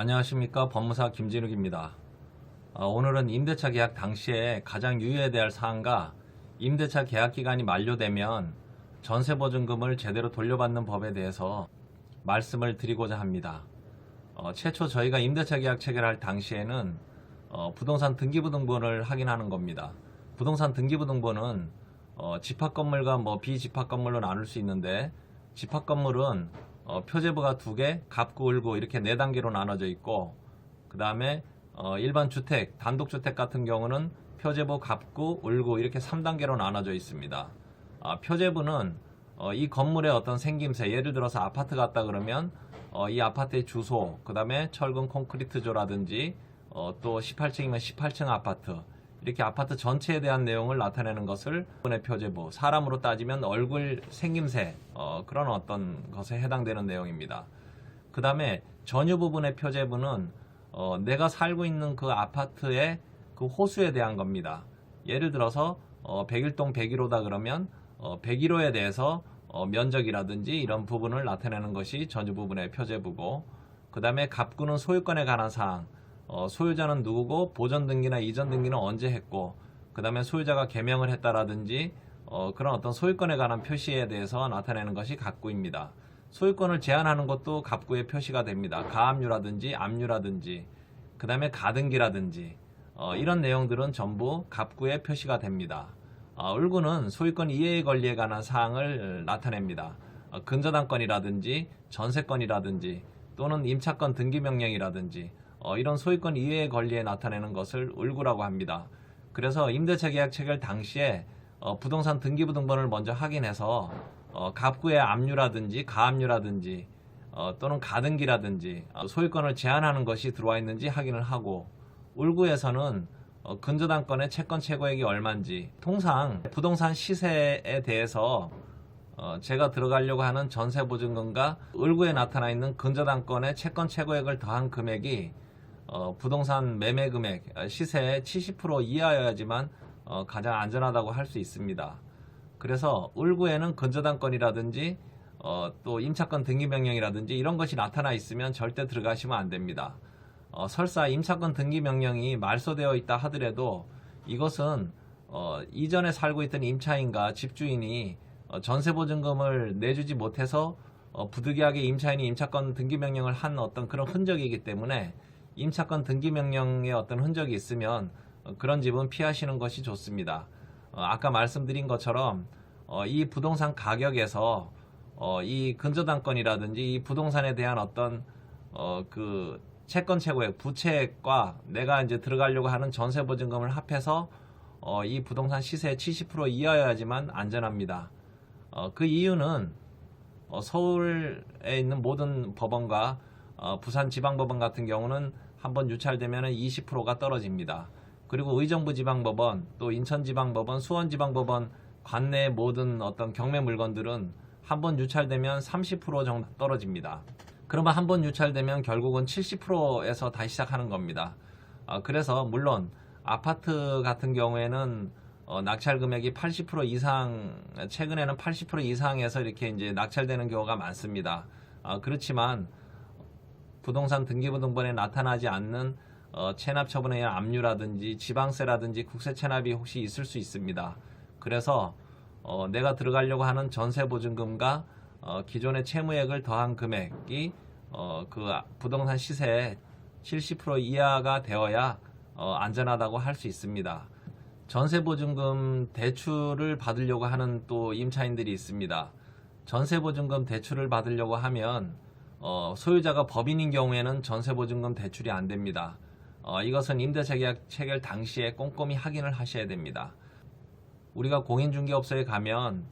안녕하십니까 법무사 김진욱입니다. 어, 오늘은 임대차 계약 당시에 가장 유의해야 될 사항과 임대차 계약 기간이 만료되면 전세 보증금을 제대로 돌려받는 법에 대해서 말씀을 드리고자 합니다. 어, 최초 저희가 임대차 계약 체결할 당시에는 어, 부동산 등기부등본을 확인하는 겁니다. 부동산 등기부등본은 어, 집합 건물과 뭐 비집합 건물로 나눌 수 있는데 집합 건물은 어, 표제부가 두 개, 갑구, 을구 이렇게 네 단계로 나눠져 있고 그 다음에 어, 일반 주택, 단독 주택 같은 경우는 표제부, 갑구, 을구 이렇게 3단계로 나눠져 있습니다. 아, 표제부는 어, 이 건물의 어떤 생김새, 예를 들어서 아파트 같다 그러면 어, 이 아파트의 주소, 그 다음에 철근 콘크리트조라든지 어, 또 18층이면 18층 아파트 이렇게 아파트 전체에 대한 내용을 나타내는 것을 부분의 표제부, 사람으로 따지면 얼굴 생김새 어, 그런 어떤 것에 해당되는 내용입니다. 그 다음에 전유 부분의 표제부는 어, 내가 살고 있는 그 아파트의 그 호수에 대한 겁니다. 예를 들어서 어, 101동 101호다 그러면 어, 101호에 대해서 어, 면적이라든지 이런 부분을 나타내는 것이 전유 부분의 표제부고 그 다음에 갑구는 소유권에 관한 사항 어, 소유자는 누구고 보전 등기나 이전 등기는 언제 했고 그 다음에 소유자가 개명을 했다라든지 어, 그런 어떤 소유권에 관한 표시에 대해서 나타내는 것이 갑구입니다. 소유권을 제한하는 것도 갑구의 표시가 됩니다. 가압류라든지 압류라든지 그 다음에 가등기라든지 어, 이런 내용들은 전부 갑구의 표시가 됩니다. 어, 을구는 소유권 이해의 권리에 관한 사항을 나타냅니다. 어, 근저당권이라든지 전세권이라든지 또는 임차권 등기명령이라든지 어, 이런 소유권 이해의 권리에 나타내는 것을 을구라고 합니다. 그래서 임대차 계약 체결 당시에 어, 부동산 등기부등본을 먼저 확인해서 어, 갑구의 압류라든지 가압류라든지 어, 또는 가등기라든지 어, 소유권을 제한하는 것이 들어와 있는지 확인을 하고 을구에서는 어, 근저당권의 채권 최고액이 얼마인지 통상 부동산 시세에 대해서 어, 제가 들어가려고 하는 전세 보증금과 을구에 나타나 있는 근저당권의 채권 최고액을 더한 금액이 어, 부동산 매매 금액 어, 시세의 70% 이하여야지만 어, 가장 안전하다고 할 수 있습니다. 그래서 을구에는 근저당권이라든지 어, 또 임차권 등기명령이라든지 이런 것이 나타나 있으면 절대 들어가시면 안 됩니다. 어, 설사 임차권 등기명령이 말소되어 있다 하더라도 이것은 어, 이전에 살고 있던 임차인과 집주인이 어, 전세보증금을 내주지 못해서 어, 부득이하게 임차인이 임차권 등기명령을 한 어떤 그런 흔적이기 때문에 임차권 등기 명령의 어떤 흔적이 있으면 어, 그런 집은 피하시는 것이 좋습니다. 어, 아까 말씀드린 것처럼 어, 이 부동산 가격에서 어, 이 근저당권이라든지 이 부동산에 대한 어떤 어, 그 채권 최고액 부채액과 내가 이제 들어가려고 하는 전세 보증금을 합해서 어, 이 부동산 시세의 70% 이하여야지만 안전합니다. 어, 그 이유는 어, 서울에 있는 모든 법원과 어, 부산 지방법원 같은 경우는 한번 유찰되면 20%가 떨어집니다. 그리고 의정부 지방법원, 또 인천 지방법원, 수원 지방법원 관내 모든 어떤 경매 물건들은 한번 유찰되면 30% 정도 떨어집니다. 그러면 한번 유찰되면 결국은 70%에서 다시 시작하는 겁니다. 어, 그래서 물론 아파트 같은 경우에는 어, 낙찰 금액이 80% 이상 최근에는 80% 이상에서 이렇게 이제 낙찰되는 경우가 많습니다. 어, 그렇지만 부동산 등기부등본에 나타나지 않는 어, 체납 처분에 의한 압류라든지 지방세라든지 국세 체납이 혹시 있을 수 있습니다. 그래서 어, 내가 들어가려고 하는 전세 보증금과 어, 기존의 채무액을 더한 금액이 어, 그 부동산 시세의 70% 이하가 되어야 어, 안전하다고 할 수 있습니다. 전세 보증금 대출을 받으려고 하는 또 임차인들이 있습니다. 전세 보증금 대출을 받으려고 하면 어, 소유자가 법인인 경우에는 전세 보증금 대출이 안 됩니다. 어, 이것은 임대차 계약 체결 당시에 꼼꼼히 확인을 하셔야 됩니다. 우리가 공인중개업소에 가면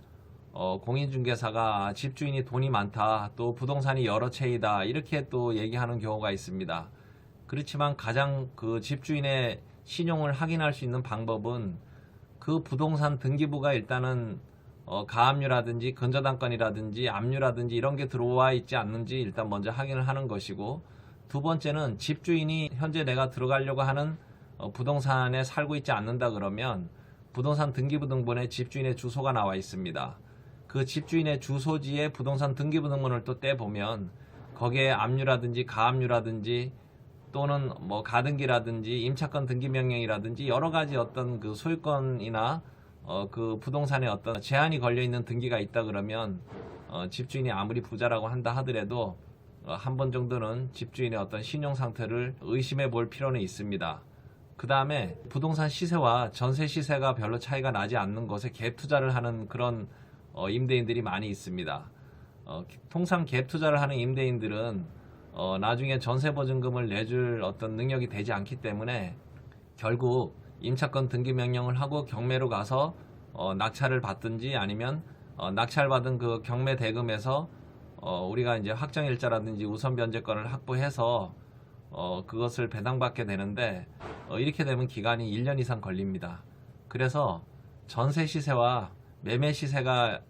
어, 공인중개사가 집주인이 돈이 많다, 또 부동산이 여러 채이다 이렇게 또 얘기하는 경우가 있습니다. 그렇지만 가장 그 집주인의 신용을 확인할 수 있는 방법은 그 부동산 등기부가 일단은 어, 가압류라든지 근저당권이라든지 압류라든지 이런 게 들어와 있지 않는지 일단 먼저 확인을 하는 것이고 두 번째는 집주인이 현재 내가 들어가려고 하는 어, 부동산에 살고 있지 않는다 그러면 부동산 등기부등본에 집주인의 주소가 나와 있습니다. 그 집주인의 주소지에 부동산 등기부등본을 또 떼보면 거기에 압류라든지 가압류라든지 또는 뭐 가등기라든지 임차권 등기 명령이라든지 여러 가지 어떤 그 소유권이나 어, 그 부동산에 어떤 제한이 걸려 있는 등기가 있다 그러면 어, 집주인이 아무리 부자라고 한다 하더라도 어, 한번 정도는 집주인의 어떤 신용 상태를 의심해 볼 필요는 있습니다. 그 다음에 부동산 시세와 전세 시세가 별로 차이가 나지 않는 것에 갭 투자를 하는 그런 어, 임대인들이 많이 있습니다. 어, 통상 갭 투자를 하는 임대인들은 어, 나중에 전세 보증금을 내줄 어떤 능력이 되지 않기 때문에 결국 임차권 등기 명령을 하고 경매로 가서 어, 낙찰을 받든지 아니면 어, 낙찰받은 그 경매 대금에서 어, 우리가 이제 확정일자라든지 우선 변제권을 확보해서 어, 그것을 배당받게 되는데 어, 이렇게 되면 기간이 1년 이상 걸립니다. 그래서 전세 시세와 매매 시세가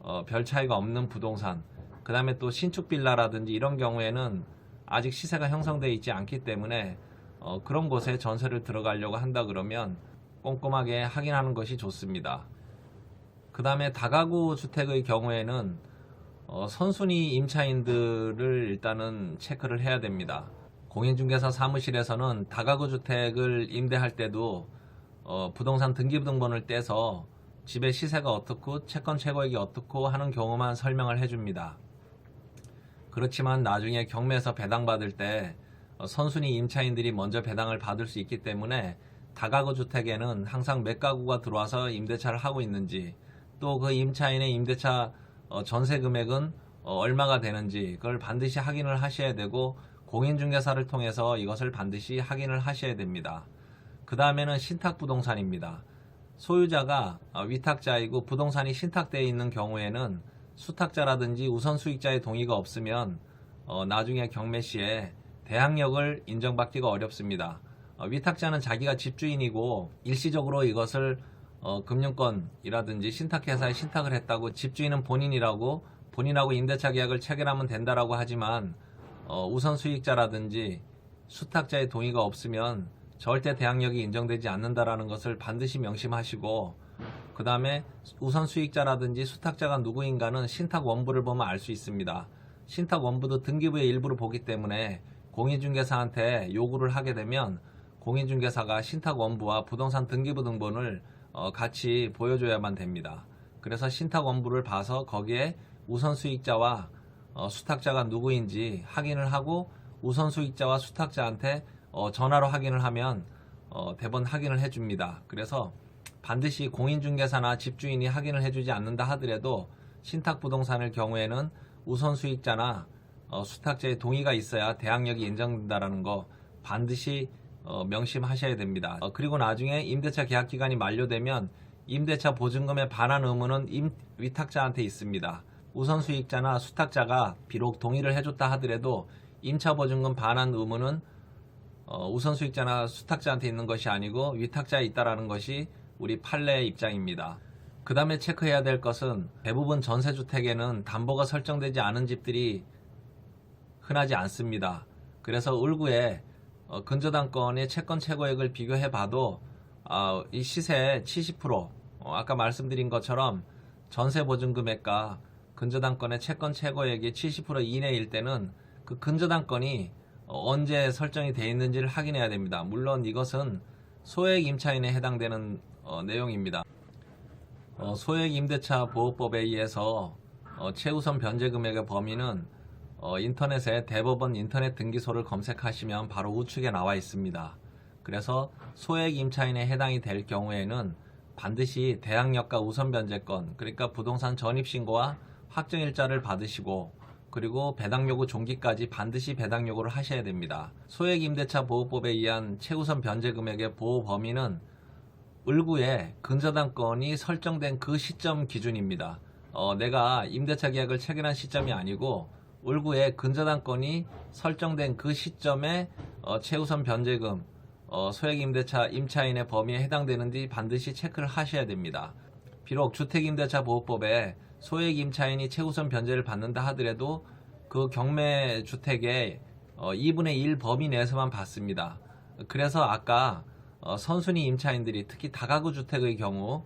어, 별 차이가 없는 부동산, 그 다음에 또 신축 빌라라든지 이런 경우에는 아직 시세가 형성되어 있지 않기 때문에 어, 그런 곳에 전세를 들어가려고 한다 그러면 꼼꼼하게 확인하는 것이 좋습니다. 그 다음에 다가구 주택의 경우에는 어, 선순위 임차인들을 일단은 체크를 해야 됩니다. 공인중개사 사무실에서는 다가구 주택을 임대할 때도 어, 부동산 등기부등본을 떼서 집의 시세가 어떻고 채권 최고액이 어떻고 하는 경우만 설명을 해줍니다. 그렇지만 나중에 경매에서 배당받을 때 어, 선순위 임차인들이 먼저 배당을 받을 수 있기 때문에 다가구 주택에는 항상 몇 가구가 들어와서 임대차를 하고 있는지 또 그 임차인의 임대차 어, 전세 금액은 어, 얼마가 되는지 그걸 반드시 확인을 하셔야 되고 공인중개사를 통해서 이것을 반드시 확인을 하셔야 됩니다. 그 다음에는 신탁부동산입니다. 소유자가 어, 위탁자이고 부동산이 신탁되어 있는 경우에는 수탁자라든지 우선 수익자의 동의가 없으면 어, 나중에 경매 시에 대항력을 인정받기가 어렵습니다. 어, 위탁자는 자기가 집주인이고 일시적으로 이것을 어, 금융권이라든지 신탁회사에 신탁을 했다고 집주인은 본인이라고 본인하고 임대차 계약을 체결하면 된다라고 하지만 어, 우선 수익자라든지 수탁자의 동의가 없으면 절대 대항력이 인정되지 않는다라는 것을 반드시 명심하시고 그 다음에 우선 수익자라든지 수탁자가 누구인가는 신탁 원부를 보면 알 수 있습니다. 신탁 원부도 등기부의 일부를 보기 때문에 공인중개사한테 요구를 하게 되면 공인중개사가 신탁 원부와 부동산 등기부 등본을 어, 같이 보여줘야만 됩니다. 그래서 신탁 원부를 봐서 거기에 우선 수익자와 어, 수탁자가 누구인지 확인을 하고 우선 수익자와 수탁자한테 어, 전화로 확인을 하면 어, 대번 확인을 해줍니다. 그래서 반드시 공인중개사나 집주인이 확인을 해주지 않는다 하더라도 신탁 부동산의 경우에는 우선 수익자나 어, 수탁자의 동의가 있어야 대항력이 인정된다라는 거 반드시 어, 명심하셔야 됩니다. 어, 그리고 나중에 임대차 계약 기간이 만료되면 임대차 보증금의 반환 의무는 임, 위탁자한테 있습니다. 우선 수익자나 수탁자가 비록 동의를 해줬다 하더라도 임차 보증금 반환 의무는 어, 우선 수익자나 수탁자한테 있는 것이 아니고 위탁자에 있다라는 것이 우리 판례의 입장입니다. 그 다음에 체크해야 될 것은 대부분 전세주택에는 담보가 설정되지 않은 집들이 흔하지 않습니다. 그래서 울구에 어, 근저당권의 채권 최고액을 비교해 봐도 아, 이 시세 70% 어, 아까 말씀드린 것처럼 전세 보증 금액과 근저당권의 채권 최고액이 70% 이내일 때는 그 근저당권이 어, 언제 설정이 되어 있는지를 확인해야 됩니다. 물론 이것은 소액 임차인에 해당되는 어, 내용입니다. 어, 소액 임대차 보호법에 의해서 어, 최우선 변제 금액의 범위는 어, 인터넷에 대법원 인터넷 등기소를 검색하시면 바로 우측에 나와 있습니다. 그래서 소액 임차인에 해당이 될 경우에는 반드시 대항력과 우선 변제권, 그러니까 부동산 전입 신고와 확정 일자를 받으시고 그리고 배당 요구 종기까지 반드시 배당 요구를 하셔야 됩니다. 소액 임대차 보호법에 의한 최우선 변제 금액의 보호 범위는 을구에 근저당권이 설정된 그 시점 기준입니다. 어, 내가 임대차 계약을 체결한 시점이 아니고 을구에 근저당권이 설정된 그 시점에 어, 최우선 변제금 어, 소액 임대차 임차인의 범위에 해당되는지 반드시 체크를 하셔야 됩니다. 비록 주택임대차 보호법에 소액 임차인이 최우선 변제를 받는다 하더라도 그 경매 주택의 어, 2분의 1 범위 내에서만 받습니다. 그래서 아까 어, 선순위 임차인들이 특히 다가구 주택의 경우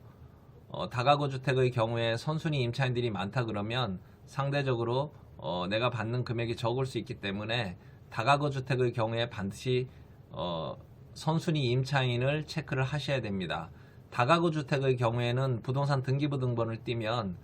어, 다가구 주택의 경우에 선순위 임차인들이 많다 그러면 상대적으로 어, 내가 받는 금액이 적을 수 있기 때문에 다가구 주택의 경우에 반드시 어, 선순위 임차인을 체크를 하셔야 됩니다. 다가구 주택의 경우에는 부동산 등기부 등본을 띄면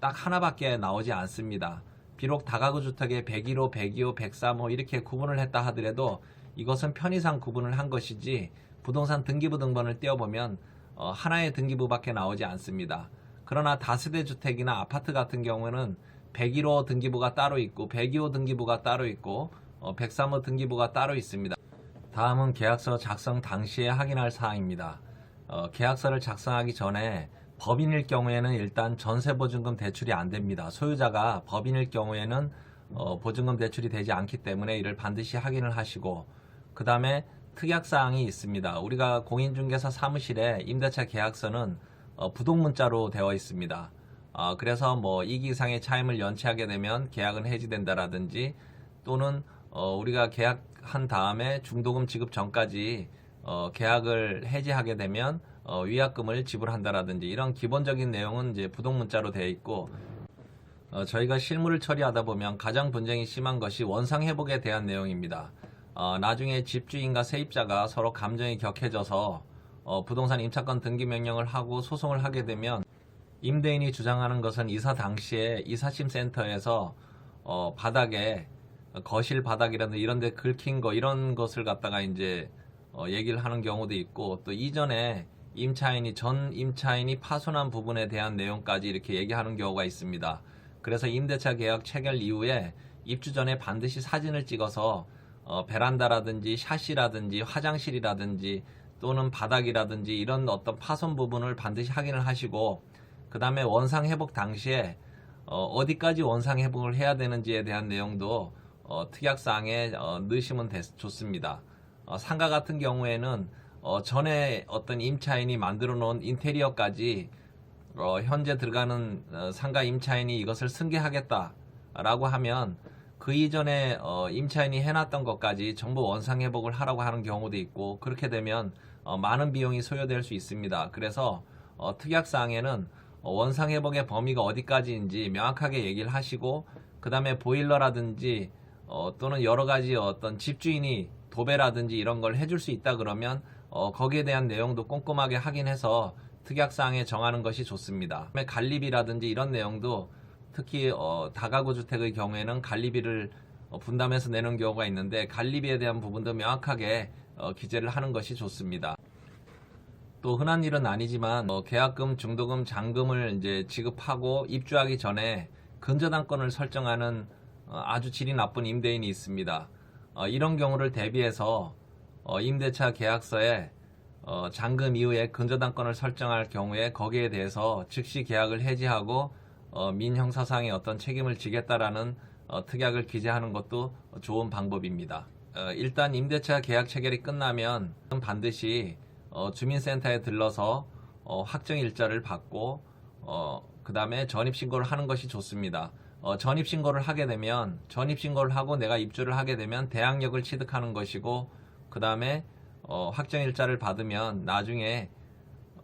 딱 하나밖에 나오지 않습니다. 비록 다가구 주택에 101호, 102호, 103호 이렇게 구분을 했다 하더라도 이것은 편의상 구분을 한 것이지 부동산 등기부 등본을 띄워보면 어, 하나의 등기부밖에 나오지 않습니다. 그러나 다세대 주택이나 아파트 같은 경우는 101호 등기부가 따로 있고 102호 등기부가 따로 있고 어, 103호 등기부가 따로 있습니다. 다음은 계약서 작성 당시에 확인할 사항입니다. 어, 계약서를 작성하기 전에 법인일 경우에는 일단 전세보증금 대출이 안 됩니다. 소유자가 법인일 경우에는 어, 보증금 대출이 되지 않기 때문에 이를 반드시 확인을 하시고 그 다음에 특약사항이 있습니다. 우리가 공인중개사 사무실에 임대차 계약서는 어, 부동문자로 되어 있습니다. 어, 그래서 뭐 이기상의 차임을 연체하게 되면 계약은 해지된다라든지 또는 어, 우리가 계약한 다음에 중도금 지급 전까지 어, 계약을 해지하게 되면 어, 위약금을 지불한다라든지 이런 기본적인 내용은 이제 부동문자로 되어 있고 어, 저희가 실무를 처리하다 보면 가장 분쟁이 심한 것이 원상 회복에 대한 내용입니다. 어, 나중에 집주인과 세입자가 서로 감정이 격해져서 어, 부동산 임차권 등기 명령을 하고 소송을 하게 되면 임대인이 주장하는 것은 이사 당시에 이사심 센터에서 어, 바닥에 거실 바닥이라든지 이런 데 긁힌 거 이런 것을 갖다가 이제 어, 얘기를 하는 경우도 있고 또 이전에 임차인이 전 임차인이 파손한 부분에 대한 내용까지 이렇게 얘기하는 경우가 있습니다. 그래서 임대차 계약 체결 이후에 입주 전에 반드시 사진을 찍어서 어, 베란다라든지 샤시라든지 화장실이라든지 또는 바닥이라든지 이런 어떤 파손 부분을 반드시 확인을 하시고 그 다음에 원상 회복 당시에 어, 디까지 원상 회복을 해야 되는지에 대한 내용도 어, 특약사항에 어, 넣으시면 됐- 좋습니다. 어, 상가 같은 경우에는 어, 전에 어떤 임차인이 만들어 놓은 인테리어까지 어, 현재 들어가는 어, 상가 임차인이 이것을 승계하겠다라고 하면 그 이전에 어, 임차인이 해놨던 것까지 전부 원상 회복을 하라고 하는 경우도 있고 그렇게 되면 어, 많은 비용이 소요될 수 있습니다. 그래서 어, 특약사항에는 어, 원상 회복의 범위가 어디까지인지 명확하게 얘기를 하시고 그 다음에 보일러라든지 어, 또는 여러 가지 어떤 집주인이 도배라든지 이런 걸 해줄 수 있다 그러면 어, 거기에 대한 내용도 꼼꼼하게 확인해서 특약사항에 정하는 것이 좋습니다. 관리비라든지 이런 내용도 특히 어, 다가구 주택의 경우에는 관리비를 어, 분담해서 내는 경우가 있는데 관리비에 대한 부분도 명확하게 어, 기재를 하는 것이 좋습니다. 또 흔한 일은 아니지만 어, 계약금, 중도금, 잔금을 이제 지급하고 입주하기 전에 근저당권을 설정하는 어, 아주 질이 나쁜 임대인이 있습니다. 어, 이런 경우를 대비해서 어, 임대차 계약서에 어, 잔금 이후에 근저당권을 설정할 경우에 거기에 대해서 즉시 계약을 해지하고 어, 민형사상의 어떤 책임을 지겠다라는 어, 특약을 기재하는 것도 좋은 방법입니다. 어, 일단 임대차 계약 체결이 끝나면 반드시 어, 주민센터에 들러서 어, 확정 일자를 받고 그 다음에 전입 신고를 하는 것이 좋습니다. 어, 전입 신고를 하게 되면 전입 신고를 하고 내가 입주를 하게 되면 대항력을 취득하는 것이고 그 다음에 어, 확정 일자를 받으면 나중에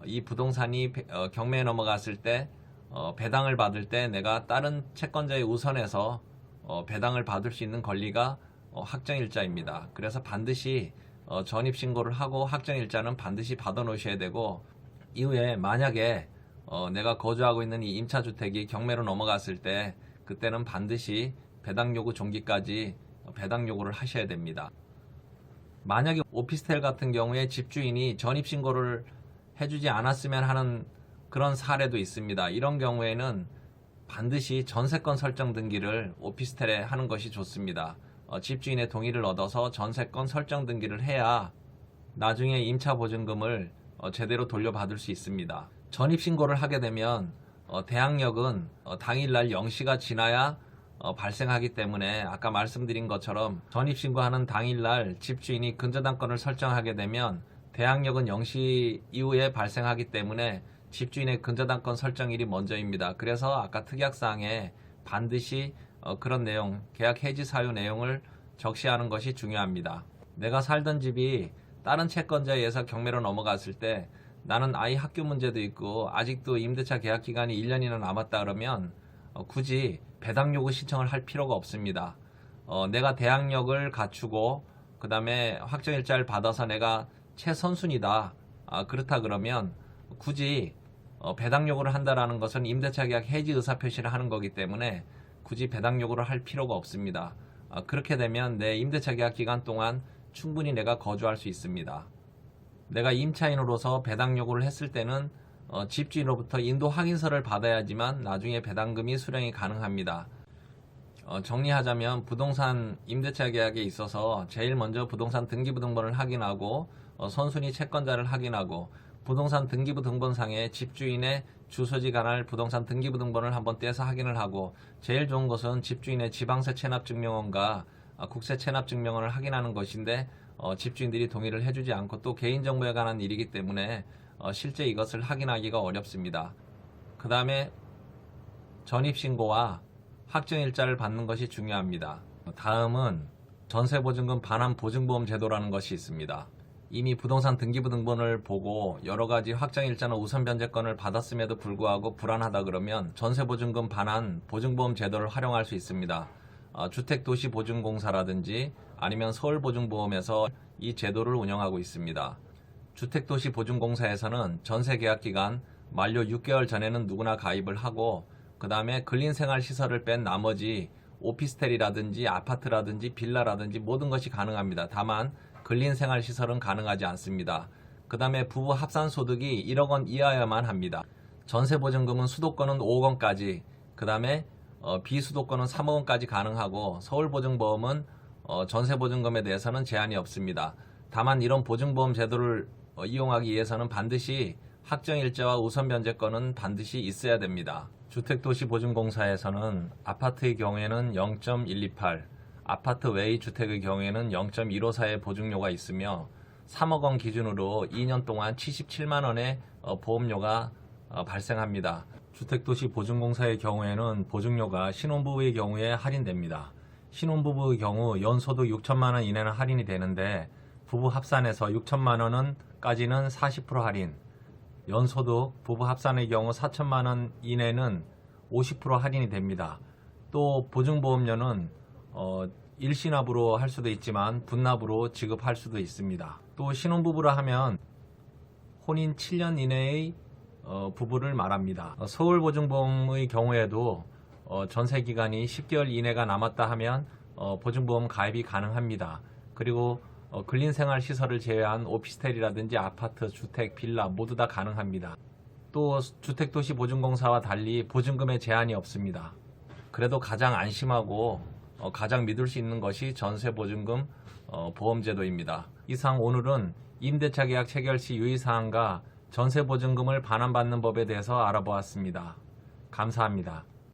이 부동산이 배- 어, 경매에 넘어갔을 때 어, 배당을 받을 때 내가 다른 채권자에 우선해서 어, 배당을 받을 수 있는 권리가 어, 확정 일자입니다. 그래서 반드시 어, 전입 신고를 하고 확정 일자는 반드시 받아 놓으셔야 되고 이후에 만약에 어, 내가 거주하고 있는 이 임차 주택이 경매로 넘어갔을 때 그때는 반드시 배당 요구 종기까지 어, 배당 요구를 하셔야 됩니다. 만약에 오피스텔 같은 경우에 집주인이 전입 신고를 해주지 않았으면 하는 그런 사례도 있습니다. 이런 경우에는 반드시 전세권 설정 등기를 오피스텔에 하는 것이 좋습니다. 어, 집주인의 동의를 얻어서 전세권 설정 등기를 해야 나중에 임차 보증금을 어, 제대로 돌려받을 수 있습니다. 전입 신고를 하게 되면 어, 대항력은 어, 당일날 0시가 지나야 어, 발생하기 때문에 아까 말씀드린 것처럼 전입 신고하는 당일날 집주인이 근저당권을 설정하게 되면 대항력은 0시 이후에 발생하기 때문에 집주인의 근저당권 설정일이 먼저입니다. 그래서 아까 특약사항에 반드시 어, 그런 내용, 계약 해지 사유 내용을 적시하는 것이 중요합니다. 내가 살던 집이 다른 채권자에 의해서 경매로 넘어갔을 때 나는 아이 학교 문제도 있고 아직도 임대차 계약 기간이 1년이나 남았다 그러면 어, 굳이 배당 요구 신청을 할 필요가 없습니다. 어, 내가 대항력을 갖추고 그 다음에 확정일자를 받아서 내가 최선순위다. 아, 그렇다 그러면 굳이 어, 배당 요구를 한다라는 것은 임대차 계약 해지 의사 표시를 하는 거기 때문에 굳이 배당 요구를 할 필요가 없습니다. 아, 그렇게 되면 내 임대차 계약 기간 동안 충분히 내가 거주할 수 있습니다. 내가 임차인으로서 배당 요구를 했을 때는 어, 집주인으로부터 인도 확인서를 받아야지만 나중에 배당금이 수령이 가능합니다. 어, 정리하자면 부동산 임대차 계약에 있어서 제일 먼저 부동산 등기부 등본을 확인하고 어, 선순위 채권자를 확인하고 부동산 등기부 등본상에 집주인의 주소지 관할 부동산 등기부 등본을 한번 떼서 확인을 하고 제일 좋은 것은 집주인의 지방세 체납 증명원과 아, 국세 체납 증명원을 확인하는 것인데 어, 집주인들이 동의를 해주지 않고 또 개인정보에 관한 일이기 때문에 어, 실제 이것을 확인하기가 어렵습니다. 그 다음에 전입신고와 확정일자를 받는 것이 중요합니다. 다음은 전세보증금 반환 보증보험 제도라는 것이 있습니다. 이미 부동산 등기부 등본을 보고 여러 가지 확정 일자나 우선 변제권을 받았음에도 불구하고 불안하다 그러면 전세보증금 반환 보증보험 제도를 활용할 수 있습니다. 어, 주택도시보증공사라든지 아니면 서울보증보험에서 이 제도를 운영하고 있습니다. 주택도시보증공사에서는 전세 계약 기간 만료 6개월 전에는 누구나 가입을 하고 그 다음에 근린생활시설을 뺀 나머지 오피스텔이라든지 아파트라든지 빌라라든지 모든 것이 가능합니다. 다만 근린생활시설은 가능하지 않습니다. 그 다음에 부부 합산소득이 1억 원 이하여만 합니다. 전세보증금은 수도권은 5억 원까지 그 다음에 어, 비수도권은 3억 원까지 가능하고 서울보증보험은 어, 전세보증금에 대해서는 제한이 없습니다. 다만 이런 보증보험 제도를 어, 이용하기 위해서는 반드시 확정일자와 우선변제권은 반드시 있어야 됩니다. 주택도시보증공사에서는 아파트의 경우에는 0.128, 아파트 외의 주택의 경우에는 0.154의 보증료가 있으며 3억 원 기준으로 2년 동안 77만 원의 어, 보험료가 어, 발생합니다. 주택도시 보증공사의 경우에는 보증료가 신혼부부의 경우에 할인됩니다. 신혼부부의 경우 연소득 6천만 원 이내는 할인이 되는데 부부 합산해서 6천만 원은까지는 40% 할인, 연소득 부부 합산의 경우 4천만 원 이내는 50% 할인이 됩니다. 또 보증보험료는 어, 일시납으로 할 수도 있지만 분납으로 지급할 수도 있습니다. 또 신혼부부라 하면 혼인 7년 이내의 어, 부부를 말합니다. 어, 서울보증보험의 경우에도 어, 전세 기간이 10개월 이내가 남았다 하면 어, 보증보험 가입이 가능합니다. 그리고 어, 근린생활 시설을 제외한 오피스텔이라든지 아파트, 주택, 빌라 모두 다 가능합니다. 또 주택도시보증공사와 달리 보증금에 제한이 없습니다. 그래도 가장 안심하고 어, 가장 믿을 수 있는 것이 전세보증금 어, 보험제도입니다. 이상 오늘은 임대차 계약 체결 시 유의사항과 전세보증금을 반환받는 법에 대해서 알아보았습니다. 감사합니다.